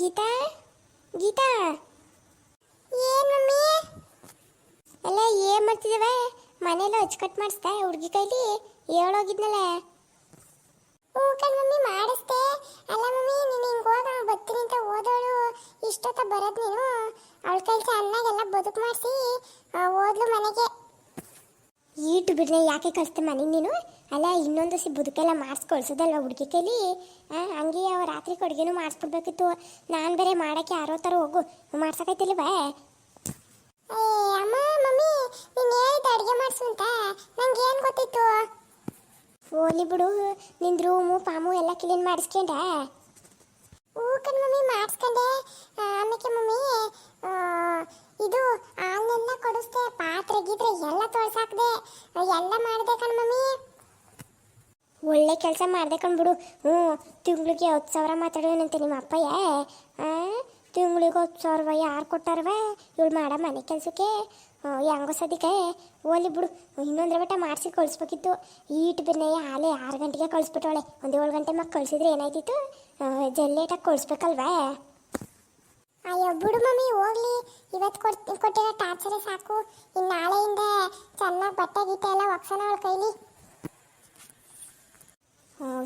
ಗೀತಾ? ಗೀತಾ? ಏನು ಮಮ್ಮಿ? ಅಲ್ಲ ಏನ್ ಮಾಡ್ತಿದವ ಮನೆಯಲ್ಲ ಅಚ್ಚುಕಟ್ ಮಾಡಿಸ್ದೆ ಹುಡುಗಿ ಕೈಲಿ ಹೇಳೋಗಿದ್ನಲ್ಲ ಹ್ಞೂ ಕಣ್ ಮಮ್ಮಿ ಮಾಡಿಸ್ದೆ ಅಲ್ಲ ಮಮ್ಮಿ, ನೀನು ಹಿಂಗೆ ಹೋಗ, ಬರ್ತೀನಿ ಅಂತ ಓದೋಳು ಇಷ್ಟೊತ್ತ ಬರೋದು ನೀನು. ಅವಳ ಕೈಲಿ ಚೆನ್ನಾಗೆಲ್ಲ ಬದುಕು ಮಾಡಿಸಿ ಓದ್ಲು ಮನೆಗೆ. ಈಟು ಬಿಡ್ನೆ ಯಾಕೆ ಕಳಿಸ್ತೆ ಮನೆ ನೀನು? ಅಲ್ಲ ಇನ್ನೊಂದು ಸಿ ಬದುಕೆಲ್ಲ ಮಾಡಿಸ್ಕೊಳ್ಸೋದಲ್ವ ಹುಡುಗಿ ಕೈಲಿ? ಹಂಗೆ ಅವ ರಾತ್ರಿ ಕೊಡುಗೆನೂ ಮಾಡಿಸ್ಬಿಡ್ಬೇಕಿತ್ತು. ನಾನು ಬೇರೆ ಮಾಡೋಕ್ಕೆ ಯಾರೋ ಥರ ಹೋಗು. ಮಾಡ್ಸಕೈತಿಲ್ವಾ ಏ ಅಮ್ಮ ಮಮ್ಮಿ ನೀನು ಹೇಳಿದ ಅಡುಗೆ ಮಾಡಿಸು ಅಂತ. ನಂಗೆ ಏನು ಗೊತ್ತಿತ್ತು? ಓಲಿ ಬಿಡು. ನಿಂದು ರೂಮು ಪಾಮು ಎಲ್ಲ ಕ್ಲೀನ್ ಮಾಡಿಸ್ಕೊಂಡ. ಹೂ ಮಮ್ಮಿ ಮಾಡಿಸ್ಕೊಂಡೆ. ಆಮೇಲೆ ಮಮ್ಮಿ ಇದು ಹಾಲೆಲ್ಲ ಕೊಡಿಸ್ದೆ ಗೀತ್ರೆ ಎಲ್ಲ ತೋರ್ಸಾಕ್ದೆ, ಎಲ್ಲ ಮಾಡಿದೆ ಕಣ್ ಮಮ್ಮಿ. ಒಳ್ಳೆ ಕೆಲಸ ಮಾಡಿದೆ ಕಣ್ಬಿಡು ಹ್ಞೂ, ತಿಂಗಳಿಗೆ ಹತ್ತು ಸಾವಿರ ಮಾತಾಡೋನಂತೆ ನಿಮ್ಮ ಅಪ್ಪಯ್ಯ. ತಿಂಗಳಿಗೆ ಹತ್ತು ಸಾವಿರ ಯಾರು ಕೊಟ್ಟಾರವ? ಇವಳು ಮಾಡ ಮನೆ ಕೆಲಸಕ್ಕೆ. ಹೆಂಗೋ ಸದ್ಯಕ್ಕೆ. ಓಲಿ ಬಿಡು. ಇನ್ನೊಂದ್ರ ಬಟ್ಟ ಮಾಡಿಸಿ ಕಳಿಸ್ಬೇಕಿತ್ತು. ಈಟ್ ಬಿರ್ನೆ ಹಾಲೆ ಆರು ಗಂಟೆಗೆ ಕಳಿಸ್ಬಿಟ್ಟವಳೆ. ಒಂದು ಏಳು ಗಂಟೆ ಮಕ್ಕ ಕಳಿಸಿದ್ರೆ ಏನಾಯ್ತಿತ್ತು? ಜಲ್ಲೇಟಾಗಿ ಕಳಿಸ್ಬೇಕಲ್ವಾ? ಅಯ್ಯೋ, ಬಿಡು ಮಮ್ಮಿ, ಹೋಗ್ಲಿ. ಇವತ್ತು ಕೊಟ್, ಕೊಟ್ಟಿರೋ ಟಾರ್ಚರೇ ಸಾಕು. ಇನ್ನು ನಾಳೆಯಿಂದ ಚೆನ್ನಾಗಿ ಬಟ್ಟೆ ಗೀಟೆ ಎಲ್ಲ ಒಪ್ಸೋಣ ಅವಳ ಕೈಲಿ.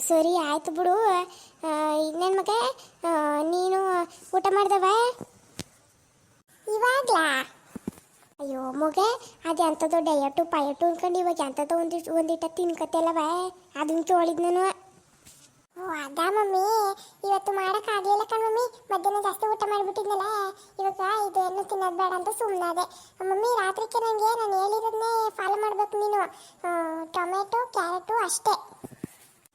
ಸರಿ, ಆಯ್ತು ಬಿಡು. ನನ್ನ ಮಗ ನೀನು ಊಟ ಮಾಡ್ದವ? ಇವಾಗ್ಲಾ? ಅಯ್ಯೋ, ಮಗೆ, ಅದು ಎಂಥದ್ದು ಡಯಟು ಪಯಟು ಅನ್ಕೊಂಡು ಇವಾಗ ಎಂಥದ್ದು ಒಂದಿಷ್ಟು, ಒಂದಿಟ್ಟ ತಿನ್ಕತ್ತಲ್ಲವ ಅದನ್ನ ಕೇಳಿದ್ ನಾನು. ಅದಾ ಮಮ್ಮಿ, ಇವತ್ತು ಮಾಡೋಕ್ಕಾಗಲಿಲ್ಲ ಕಣ್ ಮಮ್ಮಿ. ಮಧ್ಯಾಹ್ನ ಜಾಸ್ತಿ ಊಟ ಮಾಡಿಬಿಟ್ಟಿದ್ನಲ್ಲ, ಇವಾಗ ಇದು ಏನು ತಿನ್ನೋದು ಬೇಡ ಅಂತ ಸುಮ್ಮನಾದೆ ಮಮ್ಮಿ ರಾತ್ರಿಕ್ಕೆ ನನಗೆ ನಾನು ಹೇಳಿರೋದನ್ನೇ ಫಾಲೋ ಮಾಡ್ಬೇಕು ನೀನು. ಟೊಮೆಟೊ ಕ್ಯಾರೆಟು ಅಷ್ಟೇ.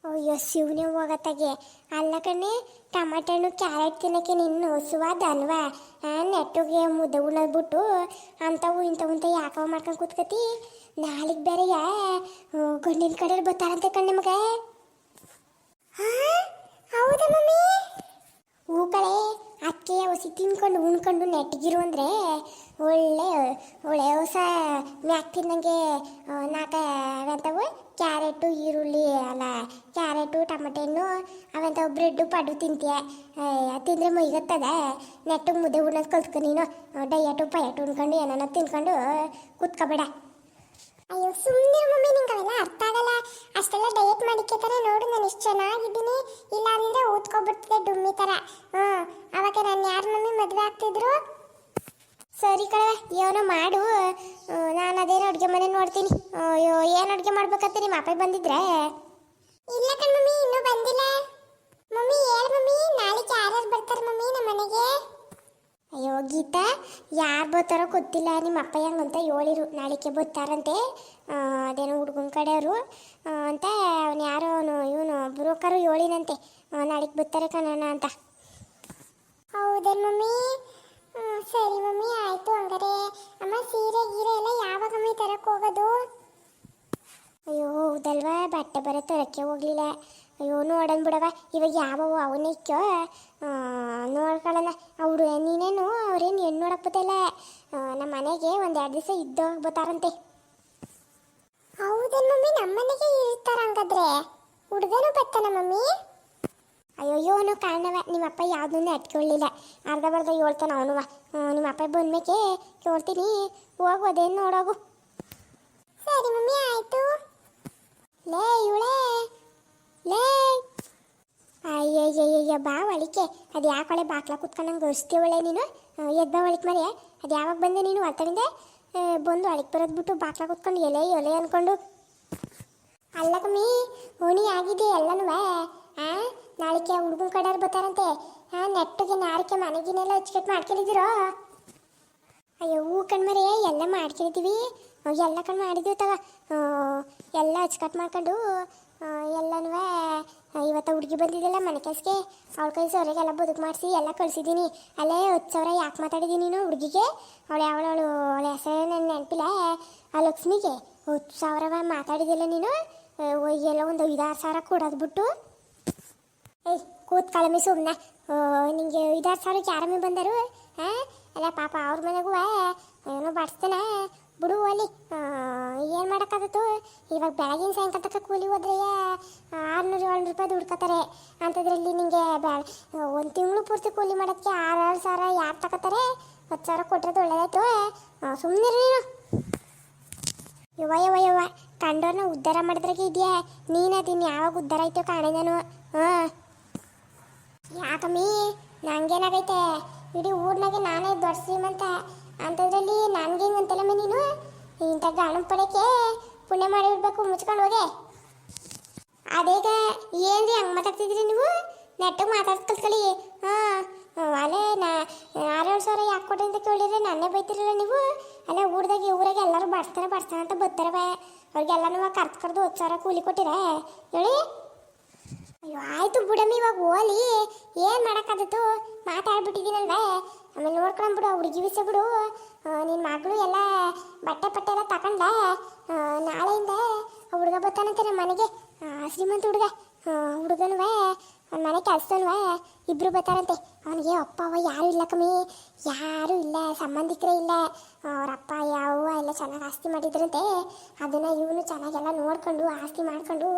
ಅಯ್ಯೋ, ಶಿವನೇ ಹೋಗತ್ತಾಗೆ. ಅಲ್ಲ ಕಣೆ ಟೊಮೆಟೊ ಹಣ್ಣು ಕ್ಯಾರೆಟ್ ತಿನ್ನಕ್ಕೆ ನಿನ್ನ ಸುವಾದ ಅಲ್ವಾ ನೆಟ್ಟಗೆ ಮುದ್ದೆ ಉಣ್ಣದ್ಬಿಟ್ಟು ಅಂಥವು ಇಂಥವು ಅಂತ ಯಾಕವ ಮಾಡ್ಕೊಂಡು ಕೂತ್ಕತಿ. ನಾಳೆಗೆ ಬೇರೆ ಗಂಡಿನ ಕಡೆ ಬರ್ತಾರಂತೆ ಕಣ್ಣೆ ಮಗ ಹೌದಾ ಮಮ್ಮಿ? ಹೂ ಅಕ್ಕೆ ಹೊಸಿ ತಿನ್ಕೊಂಡು ಉಣ್ಕೊಂಡು ನೆಟ್ಟಗಿರು ಅಂದರೆ ಒಳ್ಳೆ ಒಳ್ಳೆ ಹೊಸ ಮ್ಯಾಕ್ ತಿನ್ನಂಗೆ ನಾಲ್ಕು ಅವಂತವು? ಕ್ಯಾರೆಟು, ಈರುಳ್ಳಿ, ಅಲ್ಲ, ಕ್ಯಾರೆಟು, ಟಮಟೆ ಹಣ್ಣು, ಅವಂತವು ಬ್ರೆಡ್ಡು, ಪಡ್ಡು ತಿಂತೀಯ. ತಿಂದ್ರೆ ಮೈಗತ್ತದ ನೆಟ್ಟು ಮುದ್ದೆ ಉಣ್ಣೋದು ಕಲ್ತ್ಕೊ ನೀನು. ಡಯಟು, ಪಯಟು ಉಣ್ಕೊಂಡು ಏನಾನ ತಿನ್ಕೊಂಡು ಕೂತ್ಕೋಬೇಡ. ಅಯ್ಯೋ ಸುಮ್ಮನೆ ಮಮ್ಮಿ ನಿಂಗೆ ಅವೆಲ್ಲ ಅರ್ಥ ಆಗಲ್ಲ. ಅಷ್ಟೆಲ್ಲ ಡಯಟ್ ಮಾಡಿಕ್ಕೆ ತಾನೇ ನೋಡು ನಾನು ಇಷ್ಟು ಚೆನ್ನಾಗಿದ್ದೀನಿ. ಇಲ್ಲ ಅಂದ್ರೆ ಊದ್ಕೊಬಿಡ್ತಿದೆ ಡುಮ್ಮಿ ಥರ ಹ್ಞೂ, ಅವಾಗ ನಾನು ಯಾರು ಮಮ್ಮಿ ಮದುವೆ ಆಗ್ತಿದ್ರು? ಸರಿ ಕಳೆ ಏನೋ ಮಾಡು. ನಾನು ಅದೇನು ಅಡುಗೆ ಮನೆ ನೋಡ್ತೀನಿ. ಅಯ್ಯೋ, ಏನು ಅಡುಗೆ ಮಾಡ್ಬೇಕಂತ ನಿಮ್ಮ ಅಪ್ಪ ಬಂದಿದ್ರೆ? ಇಲ್ಲ ಕಣ ಮಮ್ಮಿ, ಇನ್ನೂ ಬಂದಿಲ್ಲ. ಮಮ್ಮಿ, ಹೇಳು ಮಮ್ಮಿ, ನಾಳೆ ಯಾರ್ಯಾರು ಬರ್ತಾರೆ ಮಮ್ಮಿ ನಮ್ಮ ಮನೆಗೆ ಅಯ್ಯೋ, ಗೀತಾ, ಯಾರು ಬರ್ತಾರೋ ಗೊತ್ತಿಲ್ಲ. ನಿಮ್ಮ ಅಪ್ಪ ಅಂತ ಹೇಳಿರು. ನಾಳಿಕೆ ಬರ್ತಾರಂತೆ. ಅದೇನೋ ಹುಡುಗನ ಕಡೆಯವರು. ಅಂತ ಅವನು ಯಾರೋ ಅವನು, ಇವನು ಬ್ರೋಕರು ಹೇಳಿನಂತೆ. ನಾಳಿಕೆ ಬರ್ತಾರೆ ಕಣೋಣ ಅಂತ. ಹೌದಾ ಮಮ್ಮಿ? ಸರಿ ಮಮ್ಮಿ, ಆಯಿತು ಹಂಗಾರೆ. ಅಮ್ಮ, ಸೀರೆ, ಗೀರೆ ಎಲ್ಲ ಯಾವಾಗ ಮಮ್ಮಿ ತರಕ್ಕೆ ಹೋಗೋದು? ಅಯ್ಯೋ, ಹೌದಲ್ವಾ? ಬಟ್ಟೆ ಬರೋ ತರಕ್ಕೆ ಹೋಗ್ಲಿಲ್ಲ. ಅಯ್ಯೋ ನೋಡೋಣ ಬಿಡವ ಇವಾಗ ಯಾವ ಅವನೇ ಇಕ್ಕೋ? ನೋಡ್ಕೊಳ್ಳೋಣ ಅವ್ರು ನೀನೇನು ಅವ್ರೇನು ಹೆಣ್ಣು ನೋಡಕ್ ಬತ್ತಿಲ್ಲ ನಮ್ಮ ಮನೆಗೆ ಒಂದು ಎರಡು ದಿವಸ ಇದ್ದು ಹೋಗ್ಬೋತಾರಂತೆ ಹೌದೇನು ಮಮ್ಮಿ? ನಮ್ಮ ಮನೆಗೆ ಇರ್ತಾರ ಹಂಗಾದ್ರೆ. ಹುಡುಗನು ಬರ್ತಾನ ಮಮ್ಮಿ? ಅಯ್ಯೋ ಅವನು ಕಾರಣವ. ನಿಮ್ಮಪ್ಪ ಯಾವುದನ್ನು ಅಟ್ಕೊಳ್ಳಿಲ್ಲ ಅರ್ಧ ಬರ್ಧ ಹೇಳ್ತಾನ ಅವನುವ. ನಿಮ್ಮ ಅಪ್ಪ ಬಂದ್ಮೇಕೆ ಕೇಳ್ತೀನಿ ಹೋಗು ಅದೇನು ನೋಡೋಗು. ಸರಿ ಮಮ್ಮಿ ಆಯ್ತು. ಲೇ ಇವಳೇ. ಲೇ! ಅಯ್ಯಯ್ಯಯ್ಯ ಬಾ ಒಳಿಕೆ ಅದು ಯಾಕೊಳೆ ಬಾಕ್ಲ ಕುತ್ಕೊಂಡಂಗೆ ಒಳ್ಳೆ ನೀನು? ಎದ್ದ ಒಳಿಕ್ ಅದು ಯಾವಾಗ ಬಂದೆ ನೀನು ಅತ್ತರಿಂದ ಬಂದು ಒಳಗೆ ಬರೋದು ಬಿಟ್ಟು ಬಾಕ್ಲ ಕುತ್ಕೊಂಡು ಎಲೆ ಎಲೆ ಅನ್ಕೊಂಡು. ಅಲ್ಲ ಕಮ್ಮಿ, ಓಣಿ ಆಗಿದೆ ಎಲ್ಲನೂ ಆ, ನಾಳಿಕೆ ಹುಡುಗನ ಕಡೆಯವ್ರು ಬರ್ತಾರಂತೆ. ಹಾ ನೆಟ್ಟಿಗೆ ನಾಳಿಕೆ ಮನೆಗಿನೆಲ್ಲ ಹಚ್ಕಟ್ ಮಾಡ್ಕೊಂಡಿದ್ದೀರೋ ಅಯ್ಯೋ, ಹೂ ಕಣ್ಮರೆ ಎಲ್ಲ ಮಾಡ್ಕೊಂಡಿದ್ದೀವಿ ಎಲ್ಲ ಕಣ್ ಮಾಡಿದ್ದೀವಿ ತಗ. ಎಲ್ಲ ಅಚ್ಕಟ್ ಮಾಡ್ಕೊಂಡು ಎಲ್ಲನೂ ಇವತ್ತು ಹುಡುಗಿ ಬಂದಿದ್ದಲ್ಲ ಮನೆ ಕೆಲಸಕ್ಕೆ ಅವಳ ಕೈ ಸೊರೆಗೆಲ್ಲ ಬದುಕು ಮಾಡಿಸಿ ಎಲ್ಲ ಕಳಿಸಿದ್ದೀನಿ. ಅಲ್ಲೇ ಹತ್ತು ಸಾವಿರ ಯಾಕೆ ಮಾತಾಡಿದ್ದೀನಿ ನೀನು ಹುಡುಗಿಗೆ? ಅವಳು ಯಾವಳವಳು ಅವಳ ಹೆಸರು ನನ್ನ ನೆನಪಿಲ್ಲ. ಆ ಲಕ್ಷ್ಮಿಗೆ ಹತ್ತು ಸಾವಿರ ಮಾತಾಡಿದಿಲ್ಲ ನೀನು? ಎಲ್ಲ ಒಂದು ಐದಾರು ಸಾವಿರ ಕೊಡೋದು ಬಿಟ್ಟು. ಏಯ್, ಕೂತ್ ಕಳಮಿ ಸುಮ್ಮನೆ ನಿಂಗೆ ಐದಾರು ಸಾವಿರಕ್ಕೆ ಯಾರಮ್ಮಿ ಬಂದರು? ಹಾಂ? ಅಲ್ಲ, ಪಾಪ ಅವ್ರ ಮನೆಗೂ ಏನೋ ಬಡಿಸ್ತಾನೆ. ಇವಾಗ ಬೆಳಗಿನ ಸಾಯಂಕಾಲ ತನಕ ಕೂಲಿ ಹೋದ್ರೆ ಆರುನೂರು, ಏಳ್ನೂರು ರೂಪಾಯಿ ದುಡ್ಕೋತಾರೆ. ಅಂಥದ್ರಲ್ಲಿ ನಿಮಗೆ ಬ್ಯಾ ಒಂದು ತಿಂಗಳು ಪೂರ್ತಿ ಕೂಲಿ ಮಾಡಕ್ಕೆ ಆರು ಆರು ಸಾವಿರ ಯಾರು ತಗೋತಾರೆ? ಹತ್ತು ಸಾವಿರ ಕೊಟ್ಟರೆ ಒಳ್ಳೇದಾಯ್ತು ಸುಮ್ಮನೆ ನೀನು. ಯವ್ವ ಯುವ ಯವ್ವ, ಕಂಡೋರ್ನ ಉದ್ಧಾರ ಮಾಡಿದ್ರಾಗೆ ಇದೆಯಾ? ನೀನು ಅದಿನ್ ಯಾವಾಗ ಉದ್ಧಾರ ಆಯ್ತು ಕಾಣೆ ನಾನು ಹಾಂ ಯಾಕಮ್ಮಿ, ನಂಗೇನಾಗೈತೆ? ಇಡೀ ಊರ್ನಾಗೆ ನಾನೇ ದೊಡ್ಡ ಶ್ರೀಮಂತ. ಅಂಥದ್ರಲ್ಲಿ ನನಗೆ ನೀನು? ಇಂಥ ಗಾಣಂ ಪಡೆಕೆ ಪುಣ್ಯ ಮಾಡಿರ್ಬೇಕು, ಮುಚ್ಕೊಂಡು ಹೋಗೆ. ಅದೇಗ ಏನ್ರಿ ಹಂಗೆ ಮಾತಾಡ್ತಿದ್ರಿ ನೀವು? ನೆಟ್ಟಗೆ ಮಾತಾಡ್ ಕಲ್ತ್ಕೊಳ್ಳಿ. ಹಾಂ, ಅಲ್ಲೇ ನಾ, ಆರೇಳು ಸಾವಿರ ಯಾಕೆ ಕೊಟ್ಟಿ ಅಂತ ಕೇಳಿದ್ರೆ ನನ್ನೇ ಬೈತಿರಲ್ಲ ನೀವು? ಅಲ್ಲ ಊರ್ದಾಗ ಊರಾಗ ಎಲ್ಲರೂ ಬಡ್ಸ್ತಾರೆ ಬಡ್ಸ್ತಾರೆ ಅಂತ ಬರ್ತಾರೆ ಬೇ. ಅವ್ರಿಗೆಲ್ಲನೂ ಕರ್ದು ಕರೆದು ಹತ್ತು ಸಾವಿರ ಕೂಲಿ ಕೊಟ್ಟಿರ. ಹೇಳಿ? ಅಯ್ಯೋ, ಆಯ್ತು ಬಿಡಮ್ಮ, ಇವಾಗ ಓಲಿ. ಏನು ಮಾಡೋಕ್ಕಾದತ್ತು ಮಾತಾಡ್ಬಿಟ್ಟಿದ್ದೀನಲ್ವೇ? ಆಮೇಲೆ ನೋಡ್ಕೊಂಡ್ಬಿಡು ಹುಡುಗಿ ವಿಷಯ ಬಿಡು. ನಿನ್ನ ಮಗಳು ಎಲ್ಲ ಬಟ್ಟೆ ಪಟ್ಟೆ ಎಲ್ಲ ತಗೊಂಡೆ ನಾಳೆಯಿಂದ ಹುಡುಗ ಬರ್ತಾನಂತೆ ನಮ್ಮ ಮನೆಗೆ. ಶ್ರೀಮಂತ ಹುಡುಗ. ಹುಡುಗನುವೆ ಅವ್ನ ಮನೆ ಕೆಲಸನುವೆ ಇಬ್ರು ಬರ್ತಾರಂತೆ. ಅವನಿಗೆ ಅಪ್ಪ ಅವ ಯಾರು ಇಲ್ಲ ಕಮ್ಮಿ. ಯಾರು ಇಲ್ಲ, ಸಂಬಂಧಿಕರೇ ಇಲ್ಲ. ಅವ್ರ ಅಪ್ಪ ಯಾವ ಎಲ್ಲ ಚೆನ್ನಾಗಿ ಆಸ್ತಿ ಮಾಡಿದ್ರಂತೆ. ಅದನ್ನ ಇವನು ಚೆನ್ನಾಗೆಲ್ಲ ನೋಡ್ಕೊಂಡು, ಆಸ್ತಿ ಮಾಡ್ಕೊಂಡು,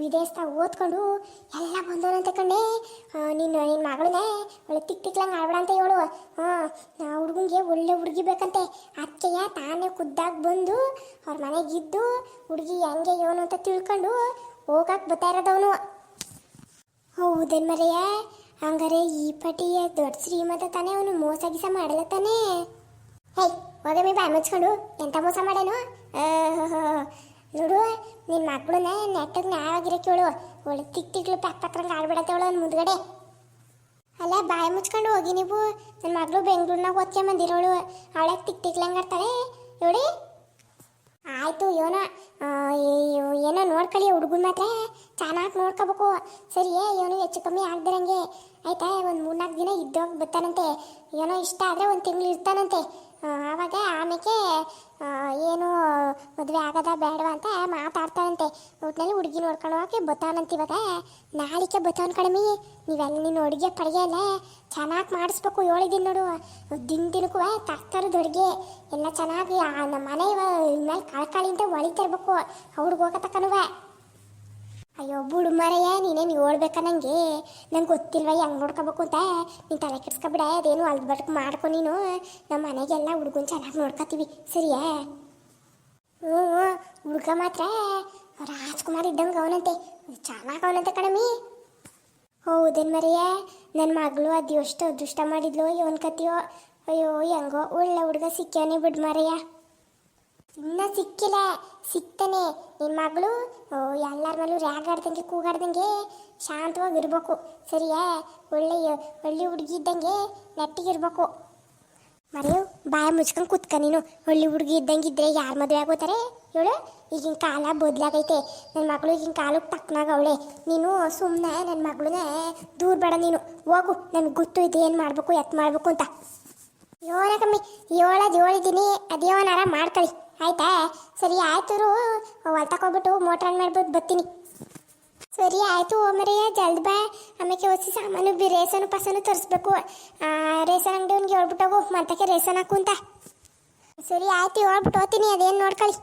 ವಿದೇಶದಾಗ ಓದ್ಕೊಂಡು ಎಲ್ಲ ಬಂದವರಂತೆ ಕಣ್ಣೆ. ನೀನು ನಿನ್ನ ಮಗಳನ್ನೇ ಒಳ್ಳೆ ತಿಕ್ ತಿಕ್ಲಂಗೆ ಆಡ್ಬಿಡಂತೆ ಇವಳು. ಹಾಂ ಹುಡುಗಂಗೆ ಒಳ್ಳೆ ಹುಡುಗಿ ಬೇಕಂತೆ. ಅತ್ತೆಯ ತಾನೇ ಖುದ್ದಾಗಿ ಬಂದು ಅವ್ರ ಮನೆಗಿದ್ದು ಹುಡುಗಿ ಹೆಂಗೆ ಇವನು ಅಂತ ತಿಳ್ಕೊಂಡು ಹೋಗಕ್ಕೆ ಬರ್ತಾ ಇರೋದವನು ಹೌದೇನ್ ಮರೆಯ. ಹಂಗಾರೆ ಈ ಪಟಿಯ ದೊಡ್ಡ ಶ್ರೀಮಂತ ತಾನೇ ಅವನು ಮೋಸ ಗಿಸ ಮಾಡಲ್ಲ ತಾನೇ. ಹೇ ಹೋಗಮ್ಮಿ ಬಾಯ್ ಮುಚ್ಕೊಂಡು. ಎಂತ ಮೋಸ ಮಾಡೇನು ನೋಡು ನಿನ್ನ ಮಕ್ಕಳನ್ನ ನೆಟ್ಟಗೆ ನ್ಯಾಯವಾಗಿರೋ ಕೇಳು ಒಳ್ಳೆ ತಿಕ್ ತಿಕ್ಲು ಪ್ಯಾಕ್ ಪಕ್ರಂಗೆ ಆಡ್ಬಿಡತ್ತೇವಳು ಅವ್ನ ಮುಂದ್ಗಡೆ. ಅಲ್ಲ, ಬಾಯಿ ಮುಚ್ಕೊಂಡು ಹೋಗಿ ನೀವು. ನನ್ನ ಮಗಳು ಬೆಂಗಳೂರಿನಾಗ ಓದ್ಕೊಂಬಂದಿರೋಳು. ಅವಳಕ್ಕೆ ತಿಕ್ ತಿಕ್ಲಂಗೆ ಆಡ್ತಾಳೆ. ನೋಡಿ ಆಯ್ತು ಏನೋ ಏನೋ ನೋಡ್ಕೊಳ್ಳಿ ಹುಡುಗನ ಮಾತ್ರ ಚೆನ್ನಾಗಿ ನೋಡ್ಕೋಬೇಕು. ಸರಿ ಏನೋ ಹೆಚ್ಚು ಕಮ್ಮಿ ಆಗ್ದಿರಂಗೆ. ಆಯ್ತಾ, ಒಂದು ಮೂರ್ನಾಲ್ಕು ದಿನ ಇದ್ದೋಗಿ ಬರ್ತಾನಂತೆ. ಏನೋ ಇಷ್ಟ ಆದರೆ ಒಂದು ತಿಂಗಳು ಇರ್ತಾನಂತೆ. ಆವಾಗ ಆಮೇಲೆ ಮದುವೆ ಆಗದ ಬೇಡವಾ ಅಂತ ಮಾತಾಡ್ತಾನಂತೆ ಒಟ್ಟಿನಲ್ಲಿ ಹುಡುಗಿ ನೋಡ್ಕೊಂಡು ಹೋಗಿ ಬತ್ತಾನಂತ ಇವಾಗ. ನಾಳಿಕೆ ಬತ್ತಾನ ಕಡಿಮೆ ನೀವೆಲ್ಲ ನಿನ್ನ ಅಡುಗೆ ಪಡಿಗೆ ಚೆನ್ನಾಗಿ ಮಾಡಿಸ್ಬೇಕು ಹೇಳಿದ್ದೀನಿ ನೋಡು. ದಿನ ದಿನಕ್ಕೂ ತರ್ತಾರದ ಅಡುಗೆ. ಎಲ್ಲ ಚೆನ್ನಾಗಿ ನಮ್ಮ ಮನೆ ಇನ್ಮೇಲೆ ಕಳ್ಕಳಿಂದ ಒಳಿತಿರ್ಬೇಕು ಅವ್ರಿಗೆ ಹೋಗತಕ್ಕನುವ ಅಯ್ಯೋ ಬುಡು ಮರಯ್ಯ ನೀನೇನು ಹೇಳ್ಬೇಕ ನಂಗೆ? ನಂಗೆ ಗೊತ್ತಿಲ್ವ, ಹೆಂಗೆ ನೋಡ್ಕೋಬೇಕು ಅಂತ. ನೀನು ತಲೆ ಕೆಡ್ಸ್ಕೊಬಿಡ, ಅದೇನು ಅಲ್ದ ಬಟ್ಕ್ ಮಾಡ್ಕೊ ನೀನು. ನಮ್ಮ ಮನೆಗೆಲ್ಲ ಹುಡುಗನ್ ಚೆನ್ನಾಗಿ ನೋಡ್ಕೊತೀವಿ. ಸರಿಯಾ? ಹ್ಞೂ, ಹುಡುಗ ಮಾತ್ರ. ರಾಜ್ಕುಮಾರ್ ಇದ್ದಂಗೆ ಅವನಂತೆ. ಚೆನ್ನಾಗಿ ಅವನಂತೆ ಕಣಮಿ ಹೌದೇನು ಮರಿಯ ನನ್ನ ಮಗಳು ಅದು ಎಷ್ಟು ಅದೃಷ್ಟ ಮಾಡಿದ್ಲು ಇವನ್ ಕತಿಯೋ ಅಯ್ಯೋ, ಹೆಂಗೋ ಒಳ್ಳೆ ಹುಡುಗ ಸಿಕ್ಕಾನೆ ಬಿಡ್ ಮರಯ್ಯ ಇನ್ನ ಸಿಕ್ಕಿಲ್ಲ, ಸಿಕ್ತಾನೆ. ನಿನ್ನ ಮಗಳು ಎಲ್ಲರ ಮೇಲೂ ರ್ಯಾಗಾಡ್ದಂಗೆ, ಕೂಗಾಡ್ದಂಗೆ ಶಾಂತವಾಗಿ ಇರ್ಬೇಕು ಸರಿಯಾ, ಒಳ್ಳೆಯ, ಒಳ್ಳೆ ಹುಡುಗಿ ಇದ್ದಂಗೆ ನೆಟ್ಟಿಗಿರ್ಬೇಕು. ಮರೆಯು, ಬಾಯ ಮುಚ್ಕೊಂಡು ಕುತ್ಕ ನೀನು. ಒಳ್ಳೆ ಹುಡುಗಿ ಇದ್ದಂಗೆ ಇದ್ರೆ ಯಾರು ಮದುವೆ ಆಗೋತಾರೆ? ಹೇಳು? ಈಗಿನ ಕಾಲ ಬದಲಾಗೈತೆ. ನನ್ನ ಮಗಳು ಈಗಿನ ಕಾಲಕ್ಕೆ ತಕ್ಕನಾಗ ಅವಳೆ. ನೀನು ಸುಮ್ಮನೆ ನನ್ನ ಮಗಳನ್ನೇ ದೂರ ಬೇಡ ನೀನು. ಹೋಗು, ನನಗೆ ಗೊತ್ತು ಇದೆ ಏನು ಮಾಡಬೇಕು, ಎತ್ ಮಾಡಬೇಕು ಅಂತ. ಯೋಳ ಕಮ್ಮಿ ಏಳದು ಏಳಿದ್ದೀನಿ ಅದೇವನಾರ ಮಾಡ್ಕೊಳ್ಳಿ ಆಯ್ತಾ? ಸರಿ ಆಯ್ತು ಹೊಲ್ ತಗೊಬಿಟ್ಟು ಮೋಟ್ರ್ ಆನ್ ಮಾಡ್ಬೋದು ಬರ್ತೀನಿ. ಸರಿ ಆಯಿತು ಓಮರಿಯ ಜಲ್ದಿ ಬಾ. ಆಮೇಲೆ ಹೊಸ ಸಾಮಾನು ಬಿ ರೇಸನು ಪಸನು ತರಿಸ್ಬೇಕು. ರೇಸನ್ ಅಂಗಡಿಯವ್ನಿಗೆ ಹೇಳ್ಬಿಟ್ಟೋಗು ಮಂತಕ್ಕೆ ರೇಸನ್ ಹಾಕುಂತ ಸರಿ, ಆಯ್ತು, ಹೇಳ್ಬಿಟ್ಟು ಹೋಗ್ತೀನಿ, ಅದೇನು ನೋಡ್ಕೊಳ್ಳಿ.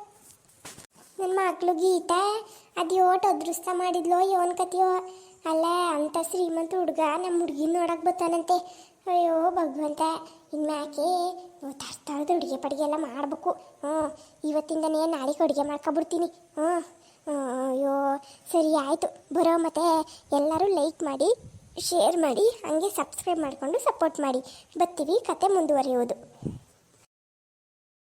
ನನ್ನ ಮಕ್ಳು ಗೀತ, ಅದು ಓಟ್ ಅದೃಷ್ಟ ಮಾಡಿದ್ಲೋ ಯೋನ್ ಕತಿಯೋ ಅಲ್ಲ, ಅಂತ ಶ್ರೀಮಂತ ಹುಡುಗ ನಮ್ಮ ಹುಡುಗಿನ ನೋಡಕ್ ಬರ್ತಾನಂತೆ. ಅಯ್ಯೋ, ಭಗವಂತ, ಇನ್ಮ್ಯಾಕೆ ತರ್ತಾಳ್ದು ಅಡುಗೆ ಪಡುಗೆ ಎಲ್ಲ ಮಾಡಬೇಕು. ಹ್ಞೂ, ಇವತ್ತಿಂದನೇ ನಾಳೆಗೆ ಅಡುಗೆ ಮಾಡ್ಕೊಬಿಡ್ತೀನಿ. ಹ್ಞೂ ಅಯ್ಯೋ, ಸರಿ, ಆಯಿತು. ಬರೋ ಮತ್ತೆ ಎಲ್ಲರೂ ಲೈಕ್ ಮಾಡಿ. ಶೇರ್ ಮಾಡಿ ಹಾಗೆ ಸಬ್ಸ್ಕ್ರೈಬ್ ಮಾಡಿಕೊಂಡು ಸಪೋರ್ಟ್ ಮಾಡಿ. ಬರ್ತೀವಿ ಕತೆ ಮುಂದುವರಿಯೋದು.